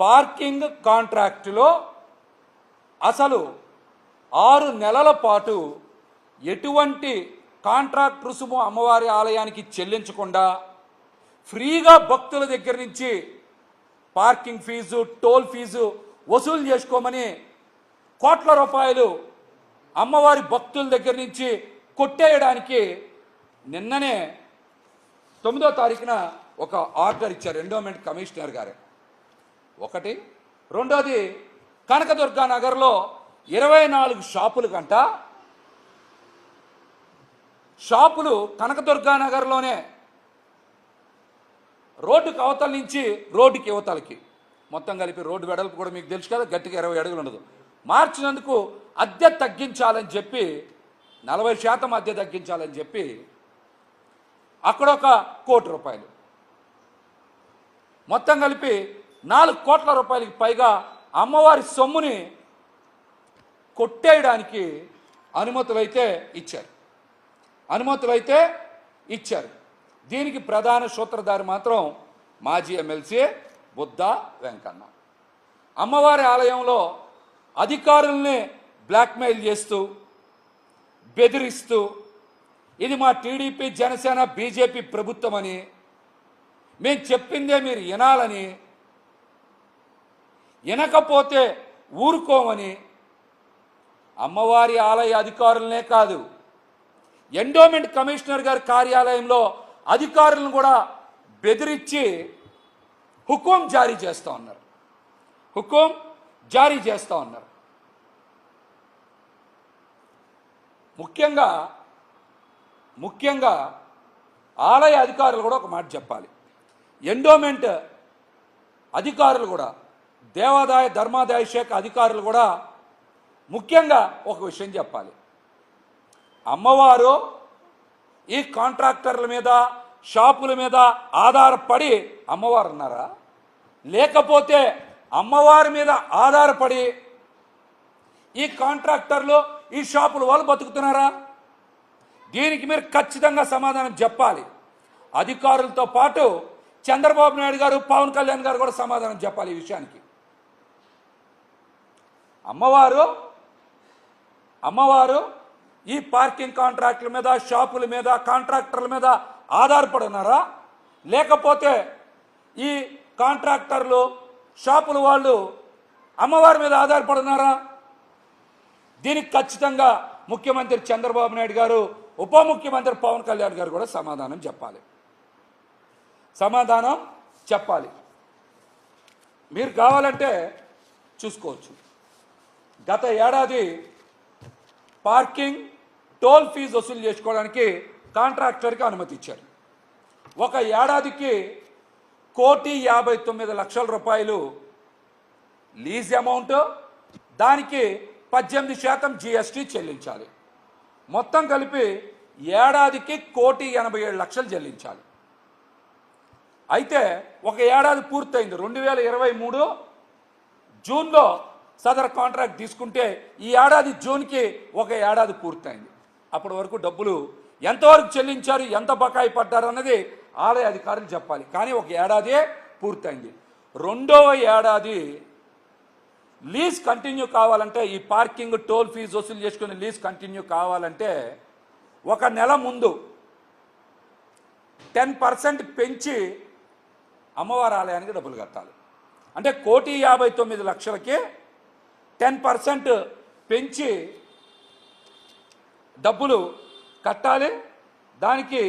Parking కాంట్రాక్టులో అసలు ఆరు నెలల పాటు ఎటువంటి కాంట్రాక్ట్ రుసుము అమ్మవారి ఆలయానికి చెల్లించకుండా ఫ్రీగా భక్తుల దగ్గర నుంచి పార్కింగ్ ఫీజు టోల్ ఫీజు వసూలు చేసుకోమని కోట్ల రూపాయలు అమ్మవారి భక్తుల దగ్గర నుంచి కొట్టేయడానికి నిన్ననే తొమ్మిదో తారీఖున ఒక ఆర్డర్ ఇచ్చారు ఎండోమెంట్ కమిషనర్ గారు. ఒకటి. రెండోది కనకదుర్గా నగర్లో ఇరవై నాలుగు షాపులు కంట షాపులు కనకదుర్గా నగర్లోనే. రోడ్డుకి అవతల నుంచి రోడ్డుకి యువతలకి మొత్తం కలిపి రోడ్డు వెడల్పు కూడా మీకు తెలుసు కదా గట్టిగా ఇరవై అడుగులు ఉండదు. మార్చినందుకు అద్దె తగ్గించాలని చెప్పి నలభై శాతం అద్దె తగ్గించాలని చెప్పి అక్కడ ఒక కోటి రూపాయలు. మొత్తం కలిపి నాలుగు కోట్ల రూపాయలకి పైగా అమ్మవారి సొమ్ముని కొట్టేయడానికి అనుమతులైతే ఇచ్చారు. అనుమతులైతే ఇచ్చారు. దీనికి ప్రధాన సూత్రధారి మాత్రం మాజీ ఎమ్మెల్సీ బుద్ధ వెంకన్న. అమ్మవారి ఆలయంలో అధికారుల్ని బ్లాక్మెయిల్ చేస్తూ బెదిరిస్తూ ఇది మా టీడీపీ జనసేన బీజేపీ ప్రభుత్వం అని మేము చెప్పిందే మీరు వినాలని వినకపోతే ఊరుకోమని అమ్మవారి ఆలయ అధికారులనే కాదు ఎండోమెంట్ కమిషనర్ గారి కార్యాలయంలో అధికారులను కూడా బెదిరించి హుకుం జారీ చేస్తూ ఉన్నారు. హుకుం జారీ చేస్తూ ఉన్నారు. ముఖ్యంగా ముఖ్యంగా ఆలయ అధికారులు కూడా ఒక మాట చెప్పాలి. ఎండోమెంట్ అధికారులు కూడా దేవాదాయ ధర్మాదాయ శాఖ అధికారులు కూడా ముఖ్యంగా ఒక విషయం చెప్పాలి. అమ్మవారు ఈ కాంట్రాక్టర్ల మీద షాపుల మీద ఆధారపడి అమ్మవారు ఉన్నారా లేకపోతే అమ్మవారి మీద ఆధారపడి ఈ కాంట్రాక్టర్లు ఈ షాపుల వాళ్ళు బతుకుతున్నారా? దీనికి మీరు ఖచ్చితంగా సమాధానం చెప్పాలి. అధికారులతో పాటు చంద్రబాబు నాయుడు గారు పవన్ కళ్యాణ్ గారు కూడా సమాధానం చెప్పాలి ఈ విషయానికి. అమ్మవారు అమ్మవారు ఈ పార్కింగ్ కాంట్రాక్టుల మీద షాపుల మీద కాంట్రాక్టర్ల మీద ఆధారపడున్నారా? లేకపోతే ఈ కాంట్రాక్టర్లు షాపుల వాళ్ళు అమ్మవారి మీద ఆధారపడున్నారా? దీనికి ఖచ్చితంగా ముఖ్యమంత్రి చంద్రబాబు నాయుడు గారు ఉప ముఖ్యమంత్రి పవన్ కళ్యాణ్ గారు కూడా సమాధానం చెప్పాలి. సమాధానం చెప్పాలి. మీరు కావాలంటే చూసుకోవచ్చు. గత ఏడాది పార్కింగ్ టోల్ ఫీజు వసూలు చేసుకోవడానికి కాంట్రాక్టర్కి అనుమతి ఇచ్చారు. ఒక ఏడాదికి కోటి యాభై తొమ్మిది లక్షల రూపాయలు లీజ్ అమౌంట్ దానికి పద్దెనిమిది శాతం జీఎస్టీ చెల్లించాలి. మొత్తం కలిపి ఏడాదికి కోటి ఎనభై ఏడు లక్షలు చెల్లించాలి. అయితే ఒక ఏడాది పూర్తయింది. రెండు వేల ఇరవై మూడు జూన్లో సదర్ కాంట్రాక్ట్ తీసుకుంటే ఈ ఏడాది జూన్కి ఒక ఏడాది పూర్తయింది. అప్పటి వరకు డబ్బులు ఎంతవరకు చెల్లించారు ఎంత బకాయి పడ్డారు అన్నది ఆలయ అధికారులు చెప్పాలి. కానీ ఒక ఏడాదే పూర్తయింది. రెండవ ఏడాది లీజ్ కంటిన్యూ కావాలంటే ఈ పార్కింగ్ టోల్ ఫీజు వసూలు చేసుకుని లీజ్ కంటిన్యూ కావాలంటే ఒక నెల ముందు టెన్ పర్సెంట్ పెంచి అమ్మవారి ఆలయానికి డబ్బులు కట్టాలి. అంటే కోటి యాభై తొమ్మిది లక్షలకి టెన్ పర్సెంట్ పెంచి డబ్బులు కట్టాలి. దానికి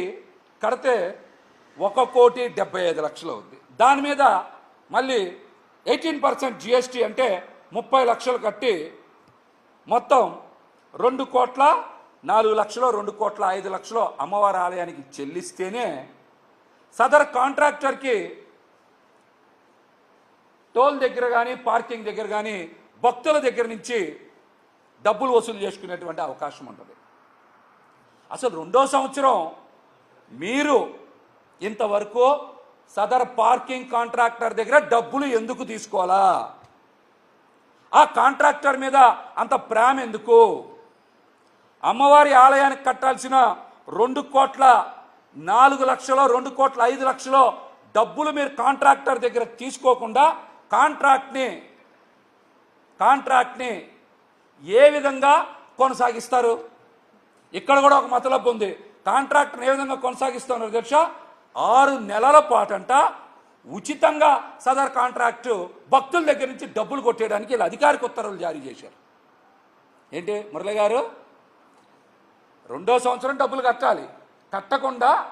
కడితే ఒక కోటి డెబ్బై ఐదు లక్షలు అవుద్ది. దాని మీద మళ్ళీ ఎయిటీన్ పర్సెంట్ జిఎస్టీ అంటే ముప్పై లక్షలు కట్టి మొత్తం రెండు కోట్ల నాలుగు లక్షలు రెండు కోట్ల ఐదు లక్షలు అమ్మవారి ఆలయానికి చెల్లిస్తేనే సదర్ కాంట్రాక్టర్కి టోల్ దగ్గర కానీ పార్కింగ్ దగ్గర కానీ భక్తుల దగ్గర నుంచి డబ్బులు వసూలు చేసుకునేటువంటి అవకాశం ఉంటుంది. అసలు రెండో సంవత్సరం మీరు ఇంతవరకు సదర్ పార్కింగ్ కాంట్రాక్టర్ దగ్గర డబ్బులు ఎందుకు తీసుకోవాలా? ఆ కాంట్రాక్టర్ మీద అంత ప్రేమ ఎందుకు? అమ్మవారి ఆలయానికి కట్టాల్సిన రెండు కోట్ల నాలుగు లక్షలో రెండు కోట్ల ఐదు లక్షలో డబ్బులు మీరు కాంట్రాక్టర్ దగ్గర తీసుకోకుండా కాంట్రాక్ట్ని కాంట్రాక్ట్ని ఏ విధంగా కొనసాగిస్తారు? ఇక్కడ కూడా ఒక మతలబు ఉంది. కాంట్రాక్ట్ని ఏ విధంగా కొనసాగిస్తున్నారు అధ్యక్ష ఆరు నెలల పాటంట ఉచితంగా సదర్ కాంట్రాక్టు భక్తుల దగ్గర నుంచి డబ్బులు కొట్టేయడానికి వీళ్ళు అధికారిక ఉత్తర్వులు జారీ చేశారు. ఏంటి మురళి గారు? రెండో సంవత్సరం డబ్బులు కట్టాలి. కట్టకుండా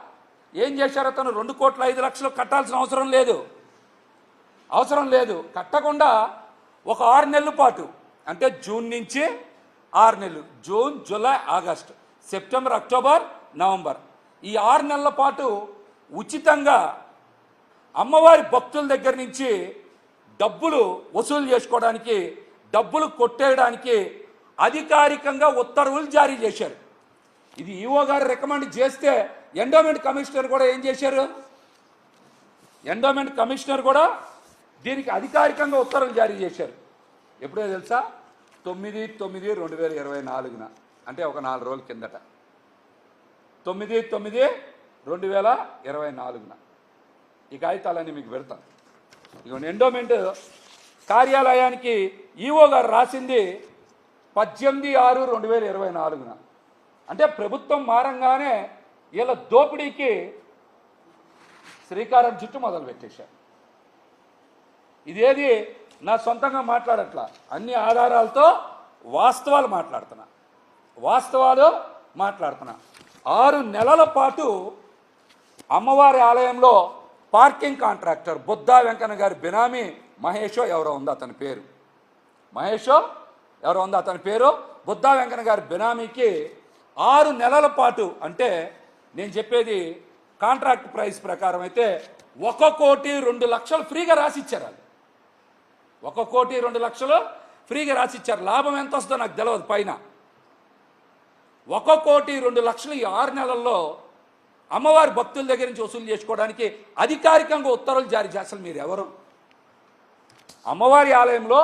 ఏం చేశారు అతను? రెండు కోట్ల ఐదు లక్షలు కట్టాల్సిన అవసరం లేదు. అవసరం లేదు. కట్టకుండా ఒక ఆరు నెలల పాటు అంటే జూన్ నుంచి ఆరు నెలలు June July August September October November. ఈ ఆరు నెలల పాటు ఉచితంగా అమ్మవారి భక్తుల దగ్గర నుంచి డబ్బులు వసూలు చేసుకోవడానికి డబ్బులు కొట్టేయడానికి అధికారికంగా ఉత్తర్వులు జారీ చేశారు. ఇది ఈఓ గారు రికమెండ్ చేస్తే ఎండోమెంట్ కమిషనర్ కూడా ఏం చేశారు? ఎండోమెంట్ కమిషనర్ కూడా దీనికి అధికారికంగా ఉత్తర్వులు జారీ చేశారు. ఎప్పుడో తెలుసా? తొమ్మిది తొమ్మిది రెండు వేల ఇరవై నాలుగున. అంటే ఒక నాలుగు రోజుల కిందట. తొమ్మిది తొమ్మిది రెండు వేల ఇరవై నాలుగున. ఈ కాగితాలన్నీ మీకు పెడతాను. ఇక ఎండోమెంట్ కార్యాలయానికి ఈఓ గారు రాసింది పద్దెనిమిది ఆరు రెండు వేల ఇరవై నాలుగున. అంటే ప్రభుత్వం మారంగానే వీళ్ళ దోపిడీకి శ్రీకారం చుట్టూ మొదలు పెట్టేశారు ఇదేది? నా సొంతంగా మాట్లాడట్లా. అన్ని ఆధారాలతో వాస్తవాలు మాట్లాడుతున్నా. వాస్తవాలు మాట్లాడుతున్నా. ఆరు నెలల పాటు అమ్మవారి ఆలయంలో పార్కింగ్ కాంట్రాక్టర్ బుద్ధా వెంకన్న గారి బినామీ మహేషో ఎవరో ఉందో అతని పేరు. మహేషో ఎవరో ఉందో అతని పేరు? బుద్ధా వెంకన్న గారి బినామీకి ఆరు నెలల పాటు అంటే నేను చెప్పేది కాంట్రాక్ట్ ప్రైస్ ప్రకారం అయితే ఒక కోటి రెండు లక్షలు ఫ్రీగా రాసిచ్చారు వాళ్ళు. ఒక కోటి రెండు లక్షలు ఫ్రీగా రాసిచ్చారు. లాభం ఎంత వస్తుందో నాకు తెలియదు పైన. ఒక కోటి రెండు లక్షలు ఈ ఆరు నెలల్లో అమ్మవారి భక్తుల దగ్గర నుంచి వసూలు చేసుకోవడానికి అధికారికంగా ఉత్తర్వులు జారీ చేస్తారు మీరు ఎవరు అమ్మవారి ఆలయంలో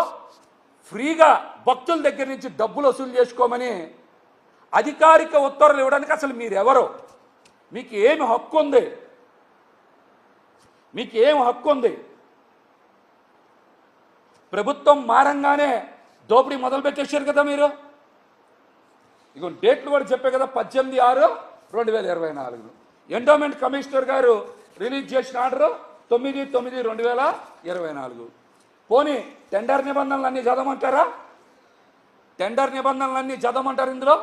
ఫ్రీగా భక్తుల దగ్గర నుంచి డబ్బులు వసూలు చేసుకోమని అధికారిక ఉత్తర్వులు ఇవ్వడానికి అసలు మీరు ఎవరు మీకు ఏమి హక్కు ఉంది? మీకు ఏమి హక్కు ఉంది? ప్రభుత్వం మారంగానే దోపిడీ మొదలుపెట్టేశారు కదా మీరు? ఇక డేట్లు కూడా చెప్పే కదా పద్దెనిమిది ఆరు రెండు వేల ఇరవై నాలుగు. ఎండోమెంట్ కమిషనర్ గారు రిలీజ్ చేసిన ఆర్డరు తొమ్మిది తొమ్మిది రెండు వేల ఇరవై నాలుగు. పోనీ టెండర్ నిబంధనలు అన్నీ చదవమంటారా? టెండర్ నిబంధనలు అన్నీ చదవమంటారు ఇందులో?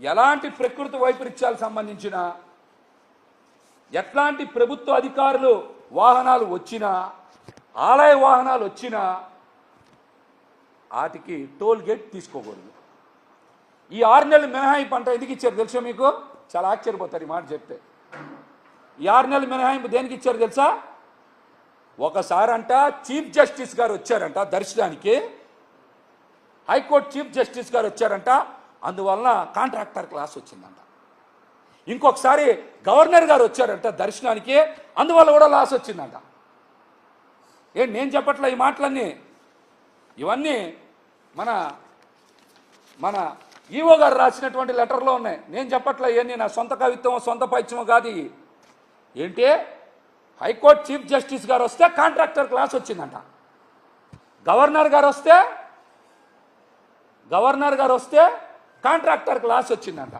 ఎలాంటి ప్రకృతి వైపరీత్యాలకు సంబంధించిన ఎట్లాంటి ప్రభుత్వ అధికారులు వాహనాలు వచ్చినా ఆలయ వాహనాలు వచ్చినా వాటికి టోల్ గేట్ తీసుకోకూడదు. ఈ ఆరు నెలలు మినహాయింపు పంట ఎందుకు ఇచ్చారు తెలుసా మీకు? చాలా ఆశ్చర్యపోతారు ఈ మాట చెప్తే. ఈ ఆరు నెలలు మినహాయింపు దేనికి ఇచ్చారు తెలుసా? ఒకసారి అంట చీఫ్ జస్టిస్ గారు వచ్చారంట దర్శనానికి. హైకోర్టు చీఫ్ జస్టిస్ గారు వచ్చారంట అందువలన కాంట్రాక్టర్ క్లాస్ వచ్చిందంట. ఇంకొకసారి గవర్నర్ గారు వచ్చారంట దర్శనానికి అందువల్ల కూడా లాస్ వచ్చిందంట. ఏం నేను చెప్పట్లే ఈ మాటలన్నీ. ఇవన్నీ మన మన ఈవో గారు రాసినటువంటి లెటర్లో ఉన్నాయి. నేను చెప్పట్లే ఇవన్నీ నా సొంత కవిత్వం సొంత పైత్యమో కాదు ఏంటి? హైకోర్టు చీఫ్ జస్టిస్ గారు వస్తే కాంట్రాక్టర్ క్లాస్ వచ్చిందంట. గవర్నర్ గారు వస్తే గవర్నర్ గారు వస్తే కాంట్రాక్టర్ క్లాస్ వచ్చిందంట.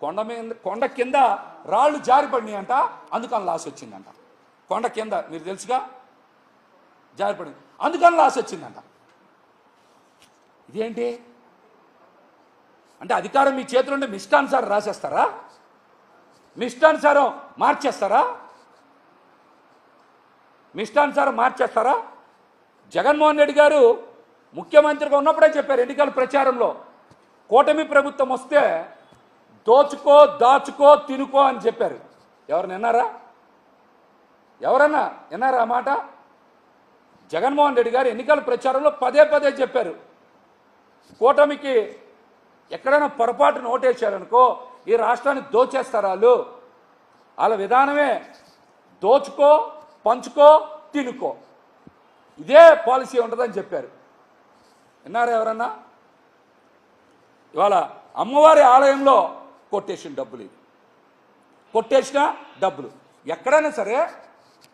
కొండ మీద కొండ కింద రాళ్ళు జారిపడినాయి అంట అందుకని లాస్ వచ్చిందంట. కొండ కింద మీరు తెలుసుగా? జారిపడింది అందుకని లాస్ వచ్చిందంట. ఇదేంటి? అంటే అధికారం మీ చేతిలో ఉంటే మీ ఇష్టానుసారం రాసేస్తారా? మీ ఇష్టానుసారం మార్చేస్తారా? మీ ఇష్టానుసారం మార్చేస్తారా? జగన్మోహన్ రెడ్డి గారు ముఖ్యమంత్రిగా ఉన్నప్పుడే చెప్పారు ఎన్నికల ప్రచారంలో. కూటమి ప్రభుత్వం వస్తే దోచుకో దాచుకో తినుకో అని చెప్పారు. ఎవరు విన్నారా ఎవరన్నా విన్నారా ఆ మాట? జగన్మోహన్ రెడ్డి గారు ఎన్నికల ప్రచారంలో పదే పదే చెప్పారు. కూటమికి ఎక్కడైనా పొరపాటు నోటేశారనుకో ఈ రాష్ట్రాన్ని దోచేస్తారు వాళ్ళు? వాళ్ళ విధానమే దోచుకో పంచుకో తినుకో. ఇదే పాలసీ ఉంటుందని చెప్పారు. విన్నారా ఎవరన్నా? ఇవాళ అమ్మవారి ఆలయంలో కొట్టేసిన డబ్బులు ఇది కొట్టేసిన డబ్బులు. ఎక్కడైనా సరే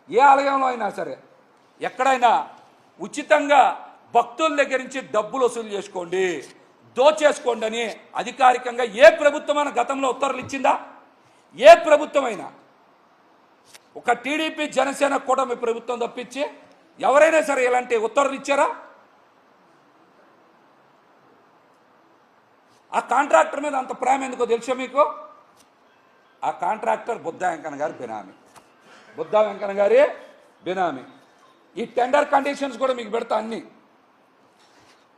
ఏ ఆలయంలో అయినా సరే ఎక్కడైనా ఉచితంగా భక్తుల దగ్గర నుంచి డబ్బులు వసూలు చేసుకోండి దోచేసుకోండి అని అధికారికంగా ఏ ప్రభుత్వమైన గతంలో ఉత్తర్వులు ఇచ్చిందా? ఏ ప్రభుత్వమైనా ఒక టీడీపీ జనసేన కూటమి ప్రభుత్వం తప్పించి ఎవరైనా సరే ఇలాంటి ఉత్తర్వులు ఇచ్చారా? ఆ కాంట్రాక్టర్ మీద అంత ప్రేమ ఎందుకో తెలుసా మీకు? ఆ కాంట్రాక్టర్ బుద్ధ వెంకన్న గారి బినామీ. బుద్ధ వెంకన్న గారి బినామీ. ఈ టెండర్ కండిషన్స్ కూడా మీకు పెడతా అన్ని.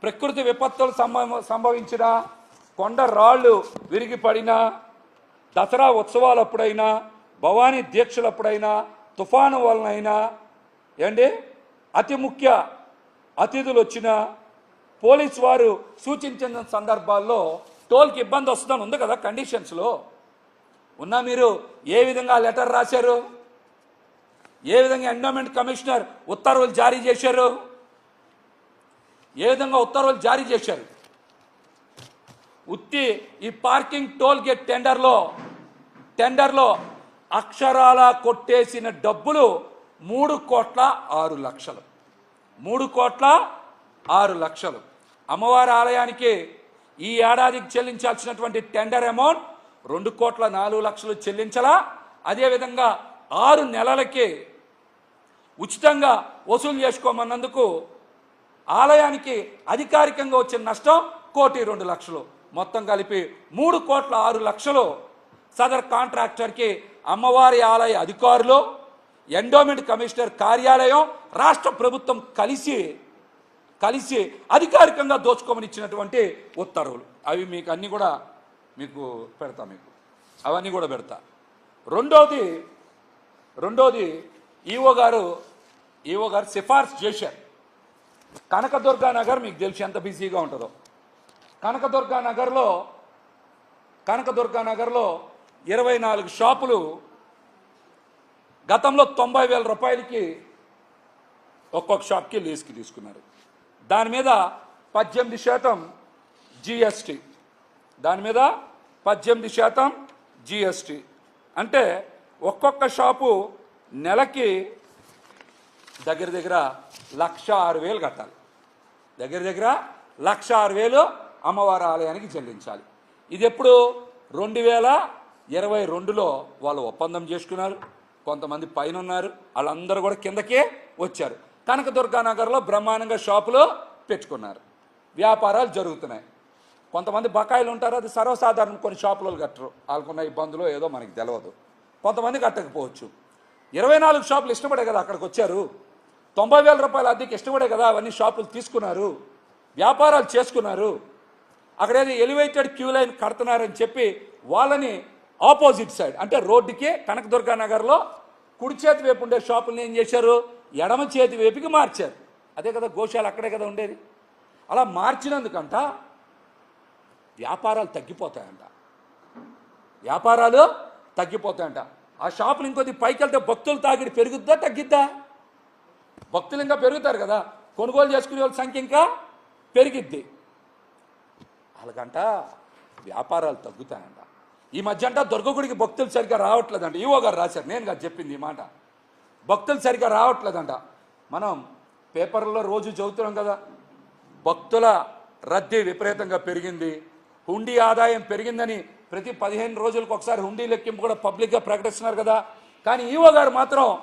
ప్రకృతి విపత్తులు సంభవించిన కొండ రాళ్ళు విరిగిపడినా దసరా దసరా ఉత్సవాలప్పుడైనా భవానీ దీక్షలప్పుడైనా తుఫాను వలనైనా ఏండి అతి ముఖ్య అతిథులు వచ్చిన పోలీస్ వారు సూచించిన సందర్భాల్లో టోల్కి ఇబ్బంది వస్తుందని ఉంది కదా కండిషన్స్లో. ఉన్నా మీరు ఏ విధంగా లెటర్ రాశారు? ఏ విధంగా ఎండోమెంట్ కమిషనర్ ఉత్తర్వులు జారీ చేశారు? ఏ విధంగా ఉత్తర్వులు జారీ చేశారు? ఉత్తి ఈ పార్కింగ్ టోల్ గేట్ టెండర్లో టెండర్లో అక్షరాల కొట్టేసిన డబ్బులు మూడు కోట్ల ఆరు లక్షలు. మూడు కోట్ల ఆరు లక్షలు. అమ్మవారి ఆలయానికి ఈ ఏడాదికి చెల్లించాల్సినటువంటి టెండర్ అమౌంట్ రెండు కోట్ల నాలుగు లక్షలు చెల్లించలా. అదేవిధంగా ఆరు నెలలకి ఉచితంగా వసూలు చేసుకోమన్నందుకు ఆలయానికి అధికారికంగా వచ్చిన నష్టం కోటి రెండు లక్షలు. మొత్తం కలిపి మూడు కోట్ల ఆరు లక్షలు సదర్ కాంట్రాక్టర్కి అమ్మవారి ఆలయ అధికారులు ఎండోమెంట్ కమిషనర్ కార్యాలయం రాష్ట్ర ప్రభుత్వం కలిసి కలిసి అధికారికంగా దోచుకోమని ఇచ్చినటువంటి ఉత్తర్వులు. అవి మీకు అన్నీ కూడా మీకు పెడతా మీకు. అవన్నీ కూడా పెడతా. రెండోది రెండోది ఈఓ గారు ఈఓ గారు సిఫార్సు చేశారు. కనకదుర్గా నగర్ మీకు తెలిసి ఎంత బిజీగా ఉంటుందో. కనకదుర్గా నగర్లో కనకదుర్గా నగర్లో ఇరవై నాలుగు షాపులు గతంలో తొంభై వేల రూపాయలకి ఒక్కొక్క షాప్కి లీజ్కి తీసుకున్నారు. దాని మీద పద్దెనిమిది శాతం జిఎస్టి. దాని మీద పద్దెనిమిది శాతం జిఎస్టి. అంటే ఒక్కొక్క షాపు నెలకి దగ్గర దగ్గర లక్ష ఆరు వేలు కట్టాలి. దగ్గర దగ్గర లక్ష ఆరు వేలు అమ్మవారి ఆలయానికి చెల్లించాలి. ఇది ఎప్పుడు? రెండు వేల ఇరవై రెండులో వాళ్ళు ఒప్పందం చేసుకున్నారు. కొంతమంది పైన ఉన్నారు. వాళ్ళందరూ కూడా కిందకే వచ్చారు. కనక దుర్గానగర్లో బ్రహ్మాండంగా షాపులు పెట్టుకున్నారు. వ్యాపారాలు జరుగుతున్నాయి. కొంతమంది బకాయిలు ఉంటారు అది సర్వసాధారణం. కొన్ని షాపులలో కట్టరు. వాళ్ళకున్న ఇబ్బందులు ఏదో మనకి తెలియదు కొంతమంది కట్టకపోవచ్చు. ఇరవై నాలుగు షాపులు ఇష్టపడే కదా అక్కడికి వచ్చారు. తొంభై వేల రూపాయల అద్దెకి ఇష్టపడే కదా అవన్నీ షాపులు తీసుకున్నారు. వ్యాపారాలు చేసుకున్నారు. అక్కడ ఏదో ఎలివేటెడ్ క్యూ లైన్ కడుతున్నారని చెప్పి వాళ్ళని ఆపోజిట్ సైడ్ అంటే రోడ్డుకి కనకదుర్గా నగర్లో కుడి చేతి వైపు ఉండే షాపుల్ని ఏం చేశారు? ఎడమ చేతి వైపుకి మార్చారు. అదే కదా గోశాల అక్కడే కదా ఉండేది. అలా మార్చినందుకంట వ్యాపారాలు తగ్గిపోతాయంట. వ్యాపారాలు తగ్గిపోతాయంట. ఆ షాపులు ఇంకొద్ది పైకి వెళ్తే భక్తులు తాగిడి పెరుగుద్దా తగ్గిద్దా? భక్తులు ఇంకా పెరుగుతారు కదా. కొనుగోలు చేసుకునే వాళ్ళ సంఖ్య ఇంకా పెరిగిద్ది. వాళ్ళకంట వ్యాపారాలు తగ్గుతాయంట. ఈ మధ్య అంట దుర్గగుడికి భక్తులు సరిగ్గా రావట్లేదంట. ఈవో గారు రాశారు. నేను కాదు చెప్పింది ఈ మాట. భక్తులు సరిగ్గా రావట్లేదంట. మనం పేపర్లో రోజు చదువుతున్నాం కదా భక్తుల రద్దీ విపరీతంగా పెరిగింది. హుండీ ఆదాయం పెరిగిందని ప్రతి పదిహేను రోజులకు ఒకసారి హుండీ లెక్కింపు కూడా పబ్లిక్గా ప్రకటిస్తున్నారు కదా. కానీ ఈవో గారు మాత్రం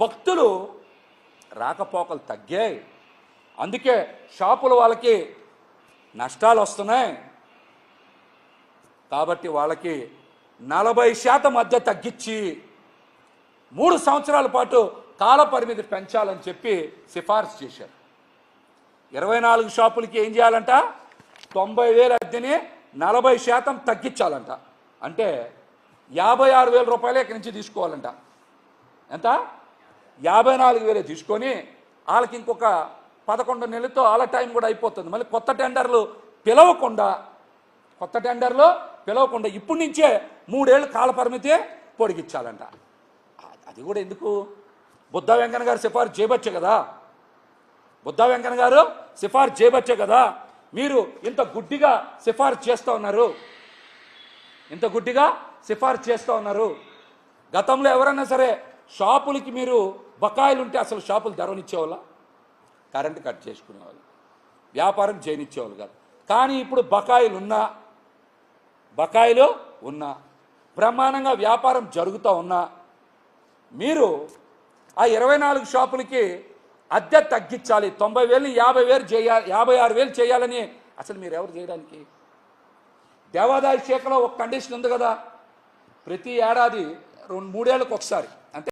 భక్తులు రాకపోకలు తగ్గాయి. అందుకే షాపుల వాళ్ళకి నష్టాలు వస్తున్నాయి. కాబట్టి వాళ్ళకి నలభై శాతం మధ్య తగ్గించి మూడు సంవత్సరాల పాటు కాల పరిమితి పెంచాలని చెప్పి సిఫార్సు చేశారు. ఇరవై నాలుగు షాపులకి ఏం చేయాలంట? తొంభై వేల అద్దెని నలభై శాతం తగ్గించాలంట. అంటే యాభై ఆరు వేల రూపాయలు ఇక్కడి నుంచి తీసుకోవాలంట. ఎంత? యాభై నాలుగు వేలే తీసుకొని వాళ్ళకి ఇంకొక పదకొండు నెలలతో వాళ్ళ టైం కూడా అయిపోతుంది. మళ్ళీ కొత్త టెండర్లు పిలవకుండా కొత్త టెండర్లు పిలవకుండా ఇప్పటి నుంచే మూడేళ్ళు కాల పరిమితే పొడిగించాలంట. అది కూడా ఎందుకు? బుద్ధ వెంకన్న గారు సిఫార్సు చేయబచ్చే కదా. బుద్ధ వెంకన్న గారు సిఫార్సు చేయబచ్చే కదా. మీరు ఇంత గుడ్డిగా సిఫార్సు చేస్తూ ఉన్నారు. ఇంత గుడ్డిగా సిఫార్సు చేస్తూ ఉన్నారు. గతంలో ఎవరైనా సరే షాపులకి మీరు బకాయిలు ఉంటే అసలు షాపులు తెరవనిచ్చేవాళ్ళ కరెంటు కట్ చేసుకునేవాళ్ళు. వ్యాపారం చేయనిచ్చేవాళ్ళు కాదు. కానీ ఇప్పుడు బకాయిలు ఉన్నా బకాయిలు ఉన్నా బ్రహ్మాండంగా వ్యాపారం జరుగుతూ ఉన్నా మీరు ఆ ఇరవై నాలుగు షాపులకి అద్దె తగ్గించాలి. తొంభై వేలు యాభై వేలు చేయాలి యాభై ఆరు వేలు చేయాలని అసలు మీరు ఎవరు చేయడానికి? దేవాదాయ శాఖలో ఒక కండిషన్ ఉంది కదా. ప్రతి ఏడాది రెండు మూడేళ్ళకి ఒకసారి